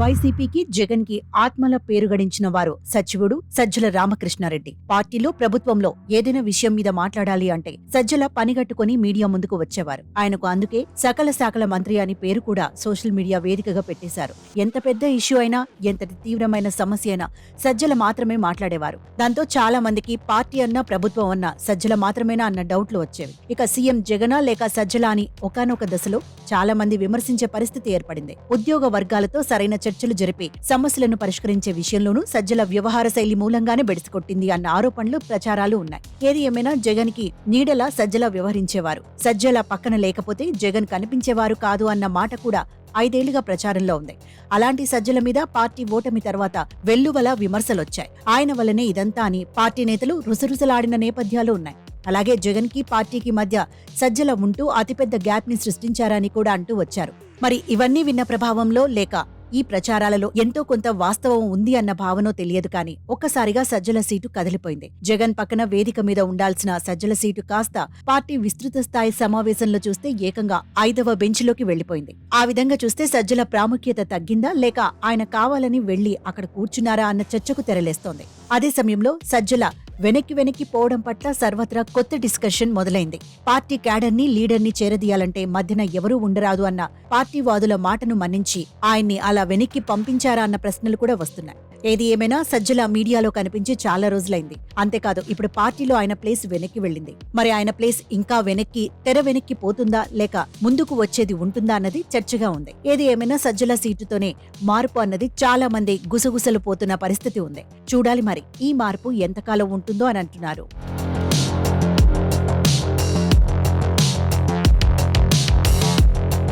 వైసీపీకి జగన్కి ఆత్మల పేరు గడించిన వారు సచివుడు సజ్జల రామకృష్ణారెడ్డి. పార్టీలో ప్రభుత్వంలో ఏదైనా విషయం మీద మాట్లాడాలి అంటే సజ్జల పనిగట్టుకుని మీడియా ముందుకు వచ్చేవారు. ఆయనకు అందుకే సకల శాఖల మంత్రి అని పేరు కూడా సోషల్ మీడియా వేదికగా పెట్టేశారు. ఎంత పెద్ద ఇష్యూ అయినా ఎంతటి తీవ్రమైన సమస్య అయినా సజ్జల మాత్రమే మాట్లాడేవారు. దాంతో చాలా మందికి పార్టీ అన్నా ప్రభుత్వం అన్నా సజ్జల మాత్రమేనా అన్న డౌట్లు వచ్చేవి. ఇక సీఎం జగనా లేక సజ్జల అని ఒకానొక దశలో చాలా మంది విమర్శించే పరిస్థితి ఏర్పడింది. ఉద్యోగ వర్గాలతో సరైన చర్చలు జరిపి సమస్యలను పరిష్కరించే విషయంలోనూ సజ్జల వ్యవహార శైలి మూలంగానే బెడిసికొట్టింది అన్న ఆరోపణలు ప్రచారాలు ఉన్నాయి. ఏది ఏమైనా జగన్కి నీడలా సజ్జల వ్యవహరించేవారు. సజ్జల పక్కన లేకపోతే జగన్ కనిపించేవారు కాదు అన్న మాట కూడా ఐదేళ్ళుగా ప్రచారంలో ఉంది. అలాంటి సజ్జల మీద పార్టీ ఓటమి తర్వాత వెల్లువల విమర్శలొచ్చాయి. ఆయన వల్లనే ఇదంతా అని పార్టీ నేతలు రుసరుసలాడిన నేపథ్యాలు ఉన్నాయి. అలాగే జగన్కి పార్టీకి మధ్య సజ్జల ఉంటూ అతిపెద్ద గ్యాప్ని సృష్టించారని కూడా అంటూ వచ్చారు. మరి ఇవన్నీ విన్న ప్రభావంలో లేక ఈ ప్రచారాలలో ఎంతో కొంత వాస్తవం ఉంది అన్న భావనో తెలియదు కానీ ఒక్కసారిగా సజ్జల సీటు కదిలిపోయింది. జగన్ పక్కన వేదిక మీద ఉండాల్సిన సజ్జల సీటు కాస్త పార్టీ విస్తృత స్థాయి సమావేశంలో చూస్తే ఏకంగా ఐదవ బెంచ్లోకి వెళ్ళిపోయింది ఆ విధంగా చూస్తే సజ్జల ప్రాముఖ్యత తగ్గిందా లేక ఆయన కావాలని వెళ్ళి అక్కడ కూర్చున్నారా అన్న చర్చకు తెరలేస్తోంది. అదే సమయంలో సజ్జల వెనక్కి వెనక్కి పోవడం పట్ల సర్వత్రా కొత్త డిస్కషన్ మొదలైంది. పార్టీ క్యాడర్ని లీడర్ని చేరదీయాలంటే మధ్యన ఎవరూ ఉండరాదు అన్న పార్టీ వాదుల మాటను మన్నించి ఆయన్ని అలా వెనక్కి పంపించారా అన్న ప్రశ్నలు కూడా వస్తున్నాయి. ఏది ఏమైనా సజ్జల మీడియాలో కనిపించి చాలా రోజులైంది. అంతేకాదు ఇప్పుడు పార్టీలో ఆయన ప్లేస్ వెనక్కి వెళ్ళింది. మరి ఆయన ప్లేస్ ఇంకా వెనక్కి తెర వెనక్కి పోతుందా లేక ముందుకు వచ్చేది ఉంటుందా అన్నది చర్చగా ఉంది. ఏది ఏమైనా సజ్జల సీటుతోనే మార్పు అన్నది చాలా మంది గుసగుసలు పోతున్న పరిస్థితి ఉంది. చూడాలి మరి ఈ మార్పు ఎంతకాలం ఉంటుంది. అని అంటున్నారు.